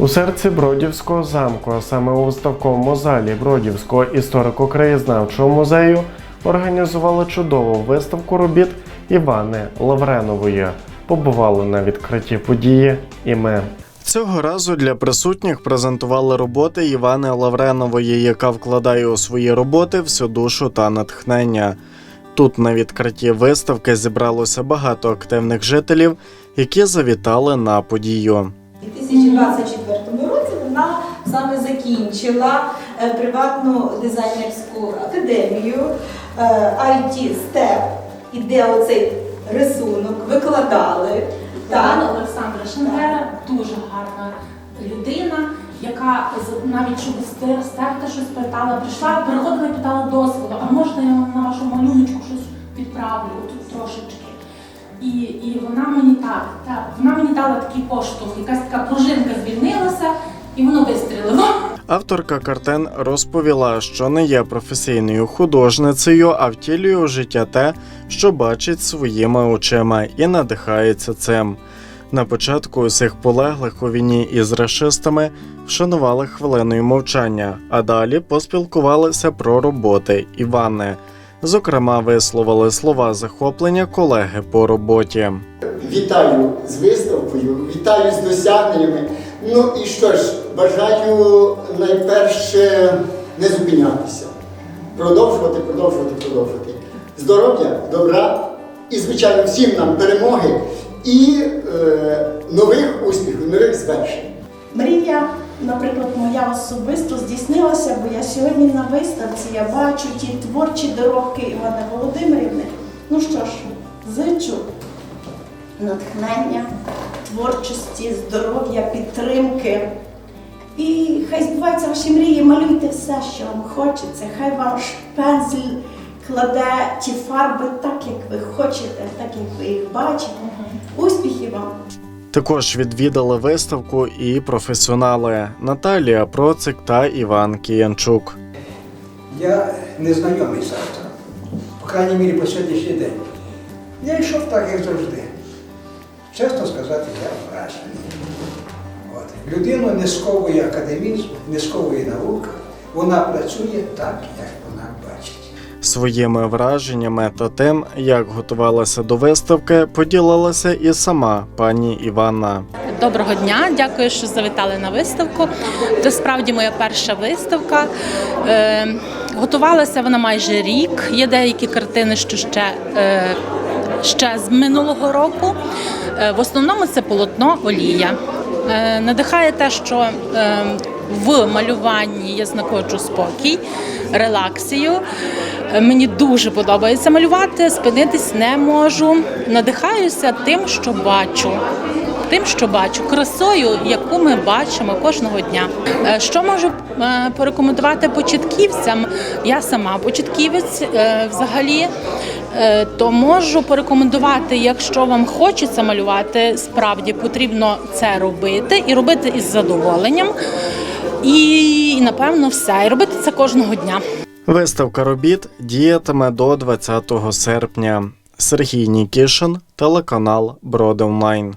У серці Бродівського замку, а саме у виставковому залі Бродівського історико-краєзнавчого музею, організували чудову виставку робіт Івани Лавренової. Побували на відкритті події і ми. Цього разу для присутніх презентували роботи Івани Лавренової, яка вкладає у свої роботи всю душу та натхнення. Тут на відкритті виставки зібралося багато активних жителів, які завітали на подію. У 2024 році вона саме закінчила е, приватну дизайнерську академію е, IT STEP, і де оцей рисунок викладали. Пан Олександра Шендера дуже гарна людина, яка навіть щоб стер- стерти щось питала, прийшла, переходила і питала дозволу, а можна я вам на вашу малюночку щось підправлю тут трошечки. І, і вона мені так, так, вона мені дала такий поштовх, якась така пружинка звільнилася, і воно вистрілило. Авторка картин розповіла, що не є професійною художницею, а втілює у життя те, що бачить своїми очима, і надихається цим. На початку усіх полеглих у війні із рашистами вшанували хвилиною мовчання, а далі поспілкувалися про роботи Івани. Зокрема, висловили слова захоплення колеги по роботі. Вітаю з виставкою, вітаю з досягненнями. Ну і що ж, бажаю найперше не зупинятися, продовжувати, продовжувати, продовжувати. Здоров'я, добра і, звичайно, всім нам перемоги і е, нових успіхів, нових звершень. Мрія, наприклад, моя особисто здійснилася, бо я сьогодні на виставці я бачу ті творчі дорожки Івани Володимирівни. Ну що ж, зичу натхнення, творчості, здоров'я, підтримки. І хай збуваються ваші мрії, малюйте все, що вам хочеться. Хай ваш пензель кладе ті фарби так, як ви хочете, так як ви їх бачите. Успіхів вам! Також відвідали виставку і професіонали Наталія Процик та Іван Кіянчук. Я не знайомий з автором. По крайній мірі по сьогоднішній день. Я йшов так, як завжди. Чесно сказати, я вражений. От. Людину не сковує академізм, не сковує наука. Вона працює так, як вона бачить. Своїми враженнями та тим, як готувалася до виставки, поділилася і сама пані Іванна. Доброго дня, дякую, що завітали на виставку. Це справді моя перша виставка. Е, готувалася вона майже рік. Є деякі картини, що ще, е, ще з минулого року. Е, в основному це полотно олія. Надихає те, що в малюванні я знаходжу спокій, релаксію. Мені дуже подобається малювати, спинитись не можу. Надихаюся тим, що бачу. Тим, що бачу, красою, яку ми бачимо кожного дня. Е, Що можу е, порекомендувати початківцям? Я сама початківець е, взагалі, то можу порекомендувати, якщо вам хочеться малювати, справді потрібно це робити і робити із задоволенням. І напевно все. І робити це кожного дня. Виставка робіт діятиме до 20 серпня. Сергій Нікішин, телеканал Броди Онлайн.